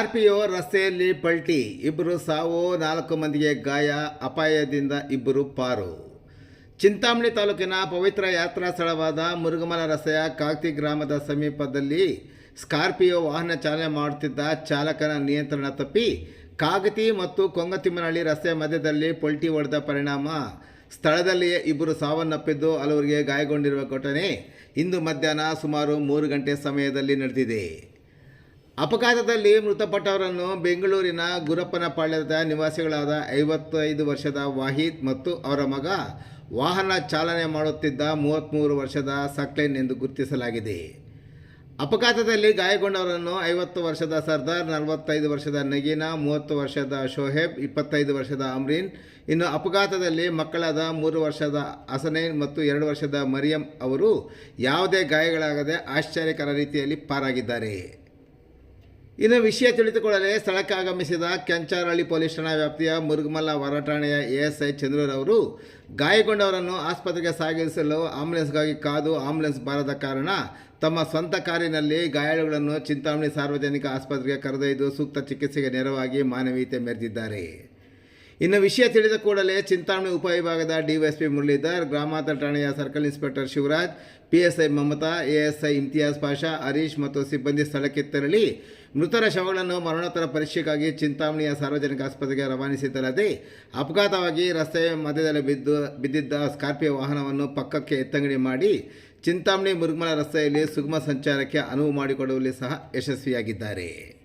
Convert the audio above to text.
Scorpio ರಸ್ತೆಯಲ್ಲಿ ಪಲ್ಟಿ ಇಬ್ಬರು ಸಾವು ನಾಲ್ಕು ಮಂದಿಗೆ ಗಾಯ, ಅಪಾಯದಿಂದ ಇಬ್ಬರು ಪಾರು. ಚಿಂತಾಮಣಿ ತಾಲೂಕಿನ ಪವಿತ್ರ ಯಾತ್ರಾ ಸ್ಥಳವಾದ ಮುರುಗಮಲ ರಸ್ತೆಯ ಕಾಕ್ತಿ ಗ್ರಾಮದ ಸಮೀಪದಲ್ಲಿ ಸ್ಕಾರ್ಪಿಯೋ ವಾಹನ ಚಾಲನೆ ಮಾಡುತ್ತಿದ್ದ ಚಾಲಕನ ನಿಯಂತ್ರಣ ತಪ್ಪಿ, ಕಾಗತಿ ಮತ್ತು ಕೊಂಗತಿಮ್ಮನಹಳ್ಳಿ ರಸ್ತೆ ಮಧ್ಯದಲ್ಲಿ ಪಲ್ಟಿ ಹೊಡೆದ ಪರಿಣಾಮ. ಸ್ಥಳದಲ್ಲಿಯೇ ಇಬ್ಬರು ಸಾವನ್ನಪ್ಪಿದ್ದು ಹಲವರಿಗೆ ಗಾಯಗೊಂಡಿರುವ ಘಟನೆ ಇಂದು ಮಧ್ಯಾಹ್ನ ಸುಮಾರು ಮೂರು ಗಂಟೆ ಸಮಯದಲ್ಲಿ ನಡೆದಿದೆ. ಅಪಘಾತದಲ್ಲಿ ಮೃತಪಟ್ಟವರನ್ನು ಬೆಂಗಳೂರಿನ ಗುರಪ್ಪನಪಾಳ್ಯದ ನಿವಾಸಿಗಳಾದ ಐವತ್ತೈದು ವರ್ಷದ ವಾಹಿದ್ ಮತ್ತು ಅವರ ಮಗ ವಾಹನ ಚಾಲನೆ ಮಾಡುತ್ತಿದ್ದ ಮೂವತ್ತ್ಮೂರು ವರ್ಷದ ಸಕ್ಲೇನ್ ಎಂದು ಗುರುತಿಸಲಾಗಿದೆ. ಅಪಘಾತದಲ್ಲಿ ಗಾಯಗೊಂಡವರನ್ನು ಐವತ್ತು ವರ್ಷದ ಸರ್ದಾರ್, ನಲವತ್ತೈದು ವರ್ಷದ ನಗೀನಾ, ಮೂವತ್ತು ವರ್ಷದ ಶೋಹೇಬ್, ಇಪ್ಪತ್ತೈದು ವರ್ಷದ ಅಮ್ರೀನ್, ಇನ್ನು ಅಪಘಾತದಲ್ಲಿ ಮಕ್ಕಳಾದ ಮೂರು ವರ್ಷದ ಹಸನೈನ್ ಮತ್ತು ಎರಡು ವರ್ಷದ ಮರಿಯಂ ಅವರು ಯಾವುದೇ ಗಾಯಗಳಾಗದೆ ಆಶ್ಚರ್ಯಕರ ರೀತಿಯಲ್ಲಿ ಪಾರಾಗಿದ್ದಾರೆ. ಇನ್ನು ವಿಷಯ ತಿಳಿದುಕೊಳ್ಳದೆ ಸ್ಥಳಕ್ಕೆ ಆಗಮಿಸಿದ ಕೆಂಚಾರಳ್ಳಿ ಪೊಲೀಸ್ ಠಾಣಾ ವ್ಯಾಪ್ತಿಯ ಮುರುಗಮಲ್ಲ ಹೊರಠಾಣೆಯ ಎಎಸ್ಐ ಚಂದ್ರರವರು ಗಾಯಗೊಂಡವರನ್ನು ಆಸ್ಪತ್ರೆಗೆ ಸಾಗಿಸಲು ಆಂಬುಲೆನ್ಸ್ಗಾಗಿ ಕಾದು ಆಂಬುಲೆನ್ಸ್ ಬಾರದ ಕಾರಣ ತಮ್ಮ ಸ್ವಂತ ಕಾರಿನಲ್ಲಿ ಗಾಯಾಳುಗಳನ್ನು ಚಿಂತಾಮಣಿ ಸಾರ್ವಜನಿಕ ಆಸ್ಪತ್ರೆಗೆ ಕರೆದೊಯ್ದು ಸೂಕ್ತ ಚಿಕಿತ್ಸೆಗೆ ನೆರವಾಗಿ ಮಾನವೀಯತೆ ಮೆರೆದಿದ್ದಾರೆ. ಇನ್ನು ವಿಷಯ ತಿಳಿದ ಕೂಡಲೇ ಚಿಂತಾಮಣಿ ಉಪವಿಭಾಗದ ಡಿವೈಎಸ್ಪಿ ಮುರಳೀಧರ್, ಗ್ರಾಮಾಂತರ ಠಾಣೆಯ circle inspector Shivaraj, PSI Mamata, ASI Imtiyaz Pasha, Harish ಮತ್ತು ಸಿಬ್ಬಂದಿ ಸ್ಥಳಕ್ಕೆ ತೆರಳಿ ಮೃತರ ಶವಗಳನ್ನು ಮರಣೋತ್ತರ ಪರೀಕ್ಷೆಗಾಗಿ ಚಿಂತಾಮಣಿಯ ಸಾರ್ವಜನಿಕ ಆಸ್ಪತ್ರೆಗೆ ರವಾನಿಸಿದ್ದಲ್ಲದೆ, ಅಪಘಾತವಾಗಿ ರಸ್ತೆ ಮಧ್ಯದಲ್ಲಿ ಬಿದ್ದು, ಬಿದ್ದಿದ್ದ ಸ್ಕಾರ್ಪಿಯೋ ವಾಹನವನ್ನು ಪಕ್ಕಕ್ಕೆ ಎತ್ತಂಗಡಿ ಮಾಡಿ ಚಿಂತಾಮಣಿ ಮುರುಗಮಲ ರಸ್ತೆಯಲ್ಲಿ ಸುಗಮ ಸಂಚಾರಕ್ಕೆ ಅನುವು ಮಾಡಿಕೊಡುವಲ್ಲಿ ಸಹ ಯಶಸ್ವಿಯಾಗಿದ್ದಾರೆ.